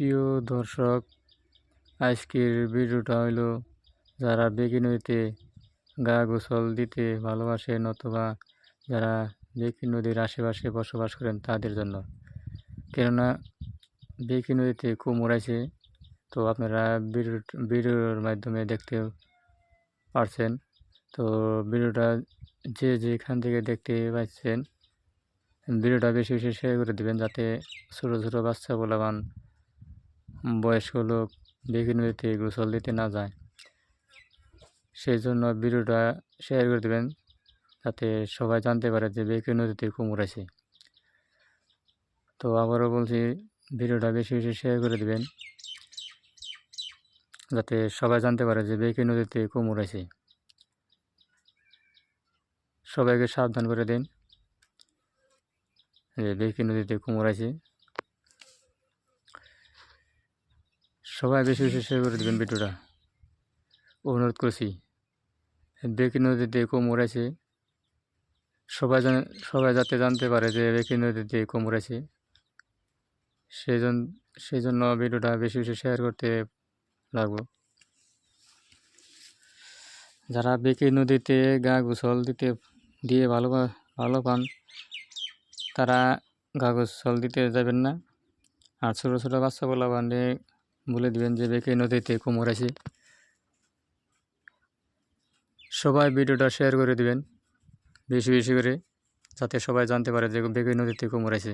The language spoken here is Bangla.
প্রিয় দর্শক, আজকের ভিডিওটা হলো যারা বেগি নদীতে গা গোসল দিতে ভালোবাসেন অথবা যারা বেকি নদীর আশেপাশে বসবাস করেন তাদের জন্য। কেননা বেকি নদীতে কুমোর আছে, তো আপনারা ভিডিও, ভিডিওর মাধ্যমে দেখতে পারছেন। তো ভিডিওটা যে যেখান থেকে দেখতে পাচ্ছেন, ভিডিওটা বেশি বেশি শেয়ার করে দেবেন যাতে ছোটো ছোটো বাচ্চা বলাবান বয়স্ক লোক বেগি নদীতে গোসল দিতে না যায়। সেই জন্য ভিডিওটা শেয়ার করে দেবেন, যাতে সবাই জানতে পারে যে বেকি নদীতে কুমোর আছে। তো আবারও বলছি, ভিডিওটা বেশি বেশি শেয়ার করে দেবেন, যাতে সবাই জানতে পারে যে বেকি নদীতে কুমোর আছে। সবাইকে সাবধান করে দিন যে বেকি নদীতে কুমোর আছে। সবাই বেশি বেশি শেয়ার করে দেবেন ভিডিওটা অনুরোধ করছি, বেকি নদীতে কুমোর আছে। সবাই জানে, সবাই যাতে জানতে পারে যে বেকি নদীতে কুমোর আছে। সেই জন্য সেই জন্য ভিডিওটা বেশি বেশি শেয়ার করতে লাগবো। যারা বেকি নদীতে গা গোসল দিতে, দিয়ে ভালো ভালো পান, তারা গা গোসল দিতে যাবেন না। আর ছোটো ছোটো বাচ্চা বলা বান্ধে বলে দিবেন যে বেকে নদীতে কোমর আছে। সবাই ভিডিওটা শেয়ার করে দিবেন, বেশি বেশি করে, যাতে সবাই জানতে পারে যে বেকে নদীতে কোমর আছে।